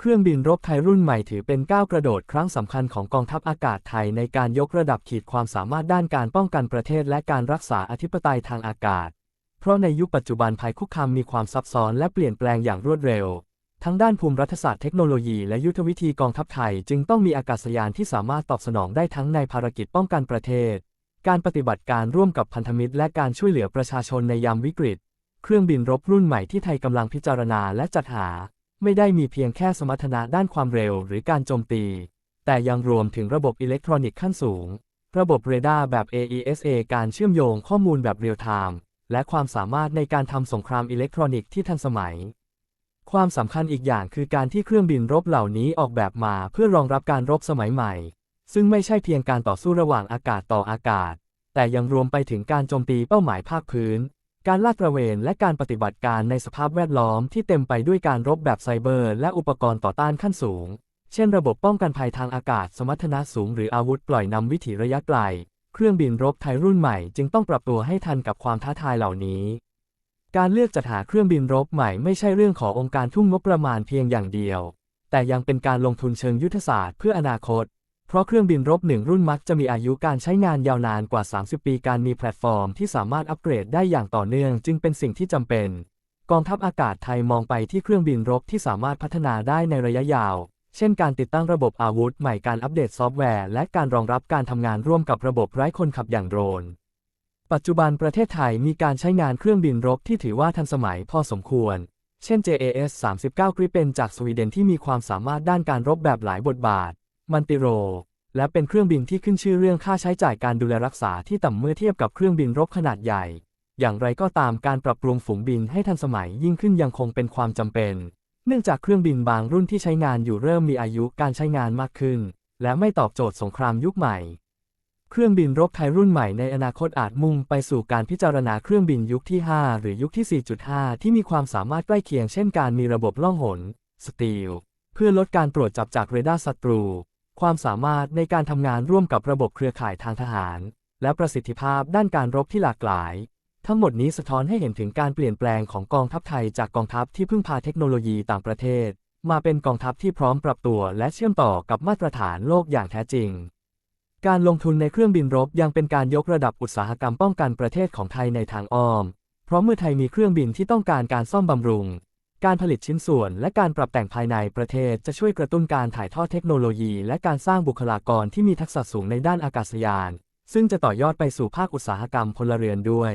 เครื่องบินรบไทยรุ่นใหม่ถือเป็นก้าวกระโดดครั้งสำคัญของกองทัพอากาศไทยในการยกระดับขีดความสามารถด้านการป้องกันประเทศและการรักษาอธิปไตยทางอากาศ เพราะในยุคปัจจุบันภัยคุกคามมีความซับซ้อนและเปลี่ยนแปลงอย่างรวดเร็ว ทั้งด้านภูมิรัฐศาสตร์เทคโนโลยีและยุทธวิธีกองทัพไทย จึงต้องมีอากาศยานที่สามารถตอบสนองได้ทั้งในภารกิจป้องกันประเทศ การปฏิบัติการร่วมกับพันธมิตร และการช่วยเหลือประชาชนในยามวิกฤต เครื่องบินรบรุ่นใหม่ที่ไทยกำลังพิจารณาและจัดหา ไม่ได้มีเพียงแค่สมรรถนะด้านความเร็วหรือการโจมตี แต่ยังรวมถึงระบบอิเล็กทรอนิกส์ขั้นสูง ระบบเรดาร์แบบ AESA การเชื่อมโยงข้อมูลแบบเรียลไทม์และความสามารถในการทำสงครามอิเล็กทรอนิกส์ที่ทันสมัย ความสำคัญอีกอย่างคือการที่เครื่องบินรบเหล่านี้ออกแบบมาเพื่อรองรับการรบสมัยใหม่ ซึ่งไม่ใช่เพียงการต่อสู้ระหว่างอากาศต่ออากาศ แต่ยังรวมไปถึงการโจมตีเป้าหมายภาคพื้น การลาดตระเวนและการปฏิบัติการในสภาพแวดล้อมที่เต็มไปด้วยการรบแบบไซเบอร์ และอุปกรณ์ต่อต้านขั้นสูง เช่นระบบป้องกันภัยทางอากาศ สมรรถนะสูง หรืออาวุธปล่อยนำวิถีระยะไกล เครื่องบินรบไทยรุ่นใหม่จึงต้องปรับตัวให้ทันกับความท้าทายเหล่านี้ การเลือกจัดหาเครื่องบินรบใหม่ไม่ใช่เรื่องขององค์การทุ่มงบประมาณเพียงอย่างเดียว แต่ยังเป็นการลงทุนเชิงยุทธศาสตร์เพื่ออนาคต เพราะเครื่องบินรบหนึ่งรุ่นมักจะมีอายุการใช้งานยาวนานกว่า 30 ปี การมีแพลตฟอร์มที่สามารถอัปเกรดได้อย่างต่อเนื่อง จึงเป็นสิ่งที่จำเป็น กองทัพอากาศไทยมองไปที่เครื่องบินรบที่สามารถพัฒนาได้ในระยะยาว เช่น การติดตั้งระบบอาวุธใหม่การอัปเดตซอฟต์แวร์ และการรองรับการทำงานร่วมกับระบบไร้คนขับอย่างโดรน ปัจจุบันประเทศไทยมีการใช้งานเครื่องบินรบที่ถือว่าทันสมัยพอสมควร เช่น JAS 39 Gripen จากสวีเดนที่มีความสามารถด้านการรบแบบหลายบทบาท มันติโร และเป็นเครื่องบินที่ขึ้นชื่อเรื่องค่าใช้จ่ายการดูแลรักษาที่ต่ำเมื่อเทียบกับเครื่องบินรบขนาดใหญ่ อย่างไรก็ตามการปรับปรุงฝูงบินให้ทันสมัยยิ่งขึ้นยังคงเป็นความจำเป็น เนื่องจากเครื่องบินบางรุ่นที่ใช้งานอยู่เริ่มมีอายุการใช้งานมากขึ้น และไม่ตอบโจทย์สงครามยุคใหม่ เครื่องบินรบไทยรุ่นใหม่ในอนาคตอาจมุ่งไปสู่การพิจารณาเครื่องบินยุคที่ 5 หรือยุคที่ 4.5 ที่มีความสามารถใกล้เคียงเช่นการมีระบบล่องหนสตีลเพื่อลดการตรวจจับจากเรดาร์ศัตรู ความสามารถในการทำงานร่วมกับระบบเครือข่ายทางทหาร และประสิทธิภาพด้านการรบที่หลากหลาย ทั้งหมดนี้สะท้อนให้เห็นถึงการเปลี่ยนแปลงของกองทัพไทยจากกองทัพที่พึ่งพาเทคโนโลยีต่างประเทศ มาเป็นกองทัพที่พร้อมปรับตัวและเชื่อมต่อกับมาตรฐานโลกอย่างแท้จริง การลงทุนในเครื่องบินรบยังเป็นการยกระดับอุตสาหกรรมป้องกันประเทศของไทยในทางอ้อม เพราะเมื่อไทยมีเครื่องบินที่ต้องการการซ่อมบำรุง การผลิตชิ้นส่วนและการปรับแต่งภายในประเทศจะช่วยกระตุ้นการถ่ายทอดเทคโนโลยี และการสร้างบุคลากรที่มีทักษะสูงในด้านอากาศยาน ซึ่งจะต่อยอดไปสู่ภาคอุตสาหกรรมพลเรือนด้วย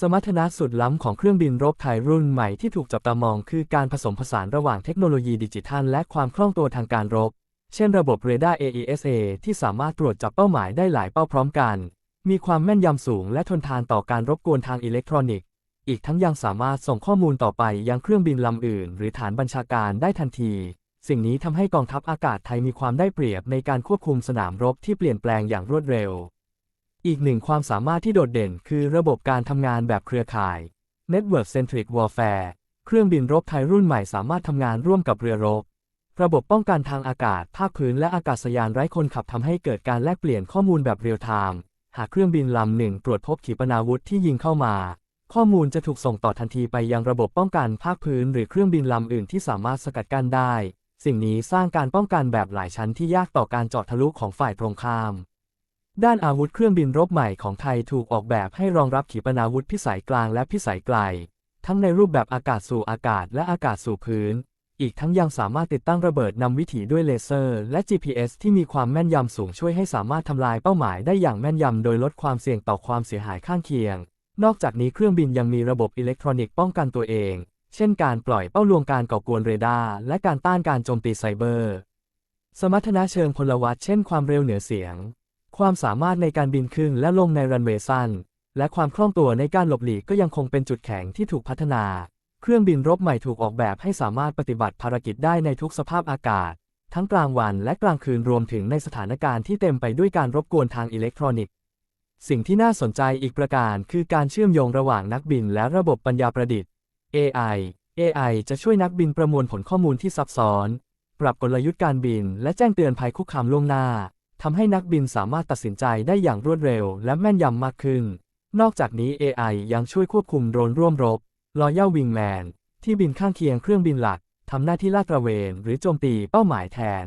สมรรถนะสุดล้ำของเครื่องบินรบไทยรุ่นใหม่ที่ถูกจับตามองคือการผสมผสานระหว่างเทคโนโลยีดิจิทัล และความคล่องตัวทางการรบ เช่นระบบเรดาร์ AESA ที่สามารถตรวจจับเป้าหมายได้หลายเป้าพร้อมกัน มีความแม่นยำสูงและทนทานต่อการรบกวนทางอิเล็กทรอนิกส์ อีกทั้งยังสามารถส่งข้อมูลต่อไปยังเครื่องบินลำอื่น หรือฐานบัญชาการได้ทันที สิ่งนี้ทำให้กองทัพอากาศไทยมีความได้เปรียบในการควบคุมสนามรบที่เปลี่ยนแปลงอย่างรวดเร็ว อีกหนึ่งความสามารถที่โดดเด่นคือระบบการทำงานแบบเครือข่าย Network Centric Warfare เครื่องบินรบไทยรุ่นใหม่สามารถทำงานร่วมกับเรือรบ ระบบป้องกันทางอากาศ ภาคพื้นและอากาศยานไร้คนขับทำให้เกิดการแลกเปลี่ยนข้อมูลแบบเรียลไทม์ หากเครื่องบินลำหนึ่งตรวจพบขีปนาวุธที่ยิงเข้ามา ข้อมูลจะถูกส่งต่อทันทีไปยังระบบป้องกันภาคพื้นหรือเครื่องบินลำอื่นที่สามารถสกัดกั้นได้ สิ่งนี้สร้างการป้องกันแบบหลายชั้นที่ยากต่อการเจาะทะลุของฝ่ายตรงข้าม ด้านอาวุธเครื่องบินรบใหม่ของไทยถูกออกแบบให้รองรับขีปนาวุธพิสัยกลางและพิสัยไกล ทั้งในรูปแบบอากาศสู่อากาศและอากาศสู่พื้น อีกทั้งยังสามารถติดตั้งระเบิดนำวิถีด้วยเลเซอร์ และ GPS ที่มีความแม่นยำสูงช่วยให้สามารถทำลายเป้าหมายได้อย่างแม่นยำโดยลดความเสี่ยงต่อความเสียหายข้างเคียง นอกจากนี้เครื่องบินยังมีระบบอิเล็กทรอนิกส์ป้องกันตัวเอง เช่นการปล่อยเป้าลวงการก่อกวนเรดาร์และการต้านการโจมตีไซเบอร์ สมรรถนะเชิงพลวัตเช่นความเร็วเหนือเสียง ความสามารถในการบินขึ้นและลงในรันเวย์สั้น และความคล่องตัวในการหลบหลีกก็ยังคงเป็นจุดแข็งที่ถูกพัฒนา เครื่องบินรบใหม่ถูกออกแบบให้สามารถปฏิบัติภารกิจได้ในทุกสภาพอากาศ ทั้งกลางวันและกลางคืนรวมถึงในสถานการณ์ที่เต็มไปด้วยการรบกวนทางอิเล็กทรอนิกส์ สิ่งที่น่าสนใจอีกประการคือการเชื่อมโยงระหว่างนักบินและระบบปัญญาประดิษฐ์ AI AI จะช่วยนักบินประมวลผลข้อมูลที่ซับซ้อน ปรับกลยุทธ์การบิน และแจ้งเตือนภัยคุกคามล่วงหน้า ทำให้นักบินสามารถตัดสินใจได้อย่างรวดเร็ว และแม่นยำมากขึ้น นอกจากนี้ AI ยังช่วยควบคุมโดรนร่วมรบ Royal Wingman ที่บินข้างเคียงเครื่องบินหลัก ทำหน้าที่ลาดตระเวน หรือโจมตีเป้าหมายแทน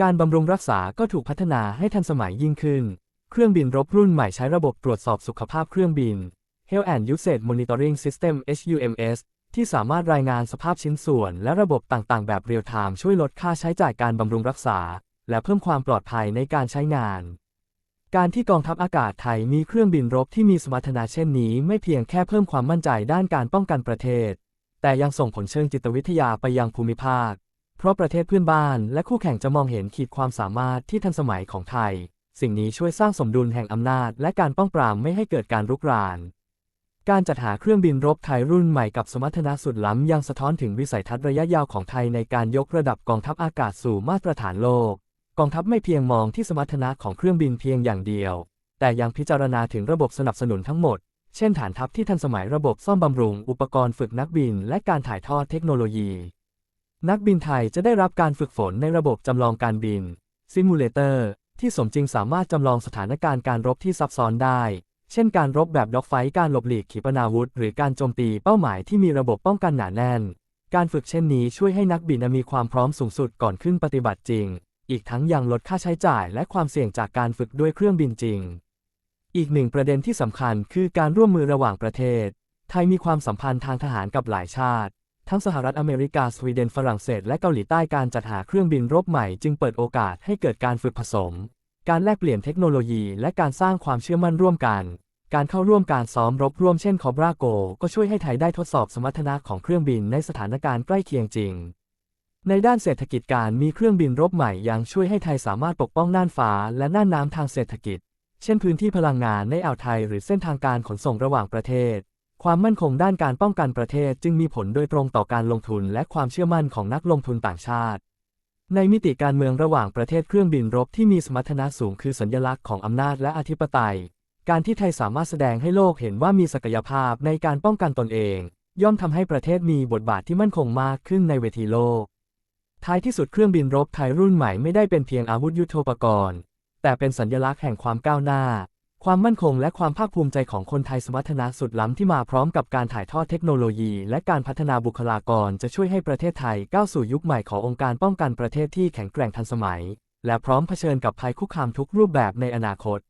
การบำรุงรักษาก็ถูกพัฒนาให้ทันสมัยยิ่งขึ้น เครื่องบินรบรุ่นใหม่ใช้ระบบตรวจสอบสุขภาพเครื่องบิน Health and Usage Monitoring System HUMS ที่สามารถรายงานสภาพชิ้นส่วน และระบบต่างๆ แบบเรียลไทม์ช่วยลดค่าใช้จ่ายการบำรุงรักษา และเพิ่มความปลอดภัยในการใช้งาน การที่กองทัพอากาศไทยมีเครื่องบินรบที่มีสมรรถนะเช่นนี้ ไม่เพียงแค่เพิ่มความมั่นใจด้านการป้องกันประเทศ แต่ยังส่งผลเชิงจิตวิทยาไปยังภูมิภาค เพราะประเทศเพื่อนบ้านและคู่แข่งจะมองเห็นขีดความสามารถที่ทันสมัยของไทย สิ่งนี้ช่วยสร้างสมดุลแห่งอำนาจ และการป้องปรามไม่ให้เกิดการรุกราน การจัดหาเครื่องบินรบไทยรุ่นใหม่กับสมรรถนะสุดล้ำยังสะท้อนถึงวิสัยทัศน์ระยะยาวของไทยในการยกระดับกองทัพอากาศสู่มาตรฐานโลก กองทัพไม่เพียงมองที่สมรรถนะของเครื่องบินเพียงอย่างเดียว แต่ยังพิจารณาถึงระบบสนับสนุนทั้งหมด เช่นฐานทัพที่ทันสมัยระบบซ่อมบำรุง อุปกรณ์ฝึกนักบิน และการถ่ายทอดเทคโนโลยี นักบินไทยจะได้รับการฝึกฝนในระบบจำลองการบินซิมูเลเตอร์ ที่สมจริงสามารถจำลองสถานการณ์การรบที่ซับซ้อนได้ เช่นการรบแบบด็อกไฟการหลบหลีกขีปนาวุธ หรือการโจมตีเป้าหมายที่มีระบบป้องกันหนาแน่น การฝึกเช่นนี้ช่วยให้นักบินมีความพร้อมสูงสุดก่อนขึ้นปฏิบัติจริง อีกทั้งยังลดค่าใช้จ่ายและความเสี่ยงจากการฝึกด้วยเครื่องบินจริง อีกหนึ่งประเด็นที่สำคัญคือการร่วมมือระหว่างประเทศ ไทยมีความสัมพันธ์ทางทหารกับหลายชาติ ทั้งสหรัฐอเมริกาสวีเดนฝรั่งเศส และเกาหลีใต้การจัดหาเครื่องบินรบใหม่จึงเปิดโอกาสให้เกิดการฝึกผสม การแลกเปลี่ยนเทคโนโลยี และการสร้างความเชื่อมั่นร่วมกัน การเข้าร่วมการซ้อมรบร่วมเช่นคอบราโก ก็ช่วยให้ไทยได้ทดสอบสมรรถนะของเครื่องบินในสถานการณ์ใกล้เคียงจริง ในด้านเศรษฐกิจการมีเครื่องบินรบใหม่ยังช่วยให้ไทยสามารถปกป้องน่านฟ้าและน่านน้ำทางเศรษฐกิจ เช่นพื้นที่พลังงานในอ่าวไทย หรือเส้นทางการขนส่งระหว่างประเทศ ความมั่นคงด้านการป้องกันประเทศจึงมีผลโดยตรงต่อการลงทุนและความเชื่อมั่นของนักลงทุนต่างชาติ ในมิติการเมืองระหว่างประเทศเครื่องบินรบที่มีสมรรถนะสูงคือสัญลักษณ์ของอำนาจและอธิปไตย การที่ไทยสามารถแสดงให้โลกเห็นว่ามีศักยภาพในการป้องกันตนเอง ย่อมทำให้ประเทศมีบทบาทที่มั่นคงมากขึ้นในเวทีโลก ท้ายที่สุดเครื่องบินรบไทยรุ่นใหม่ไม่ได้เป็นเพียงอาวุธยุโทโธปกรณ์ แต่เป็นสัญลักษณ์แห่งความก้าวหน้า ความมั่นคงและความภาคภูมิใจของคนไทยสมรรถนะสุดล้ำที่มาพร้อมกับการถ่ายทอดเทคโนโลยี และการพัฒนาบุคลากรจะช่วยให้ประเทศไทยก้าวสู่ยุคใหม่ขององค์การป้องกันประเทศที่แข็งแกร่งทันสมัย และพร้อมเผชิญกับภัยคุกคามทุกรูปแบบในอนาคต